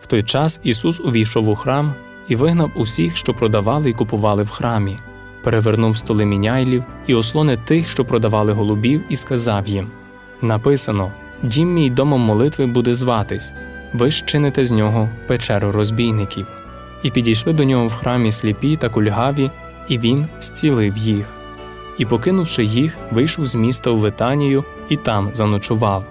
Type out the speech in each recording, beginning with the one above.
В той час Ісус увійшов у храм і вигнав усіх, що продавали і купували в храмі, перевернув столи міняйлів і ослони тих, що продавали голубів, і сказав їм: Написано: Дім мій домом молитви буде зватись, ви ж чините з нього печеру розбійників. І підійшли до нього в храмі сліпі та кульгаві, і він зцілив їх. І, покинувши їх, вийшов з міста у Витанію і там заночував.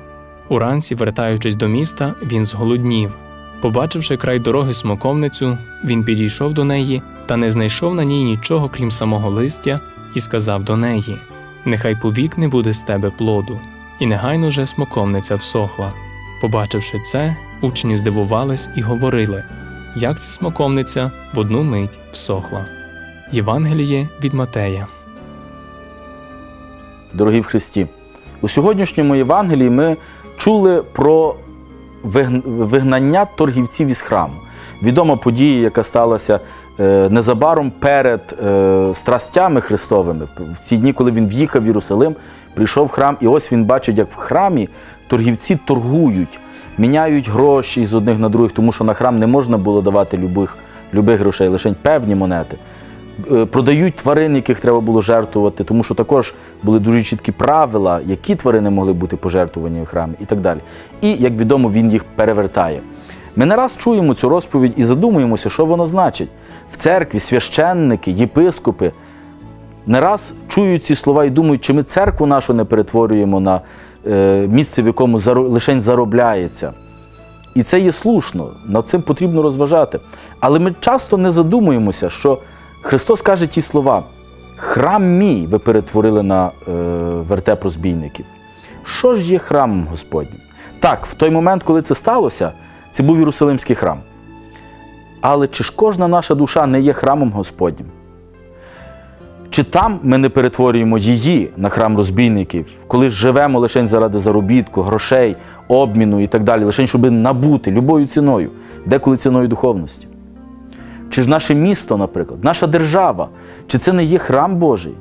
Уранці, вертаючись до міста, він зголоднів. Побачивши край дороги смоковницю, він підійшов до неї та не знайшов на ній нічого, крім самого листя, і сказав до неї: Нехай повік не буде з тебе плоду. І негайно же смоковниця всохла. Побачивши це, учні здивувались і говорили, як це смоковниця в одну мить всохла. Євангеліє від Матея. дорогі в Христі. У сьогоднішньому Євангелії ми чули про вигнання торгівців із храму. Відома подія, яка сталася е, незабаром перед е, страстями Христовими, в- ці дні, коли він в'їхав в Єрусалим, прийшов в храм, і ось він бачить, як в храмі торгівці торгують, міняють гроші з одних на других, тому що на храм не можна було давати любих, любих грошей, лише певні монети. Е, продають тварин, яких треба було жертвувати, тому що також були дуже чіткі правила, які тварини могли бути пожертвовані в храмі і так далі. І, як відомо, він їх перевертає. Ми не раз чуємо цю розповідь і задумуємося, що воно значить. В церкві священники, єпископи не раз чують ці слова і думають, чи ми церкву нашу не перетворюємо на е, місце, в якому лишень заробляється. І це є слушно, над цим потрібно розважати. Але ми часто не задумуємося, що Христос каже ті слова: храм мій ви перетворили на е, вертеп розбійників. Що ж є храмом Господнім? Так, в той момент, коли це сталося, це був Єрусалимський храм. Але чи ж кожна наша душа не є храмом Господнім? Чи там ми не перетворюємо її на храм розбійників, коли живемо лише заради заробітку, грошей, обміну і так далі, лише щоб набути любою ціною, деколи ціною духовності? Чи ж наше місто, наприклад, наша держава, чи це не є храм Божий?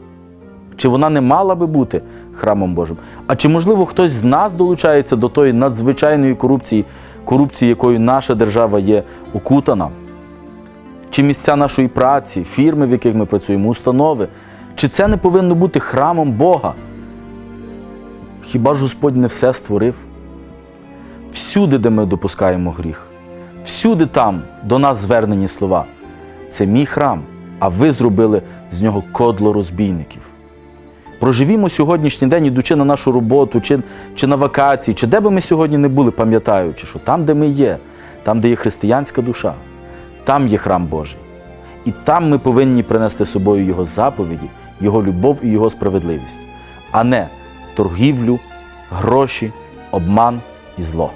Чи вона не мала би бути храмом Божим? А чи, можливо, хтось з нас долучається до тої надзвичайної корупції, корупції, якою наша держава є окутана? Чи місця нашої праці, фірми, в яких ми працюємо, установи? Чи це не повинно бути храмом Бога? Хіба ж Господь не все створив? Всюди, де ми допускаємо гріх, всюди там до нас звернені слова. Це мій храм, а ви зробили з нього кодло розбійників. Проживімо сьогоднішній день, ідучи на нашу роботу, чи, чи на вакації, чи де би ми сьогодні не були, пам'ятаючи, що там, де ми є, там, де є християнська душа, там є храм Божий. І там ми повинні принести з собою Його заповіді, Його любов і Його справедливість, а не торгівлю, гроші, обман і зло.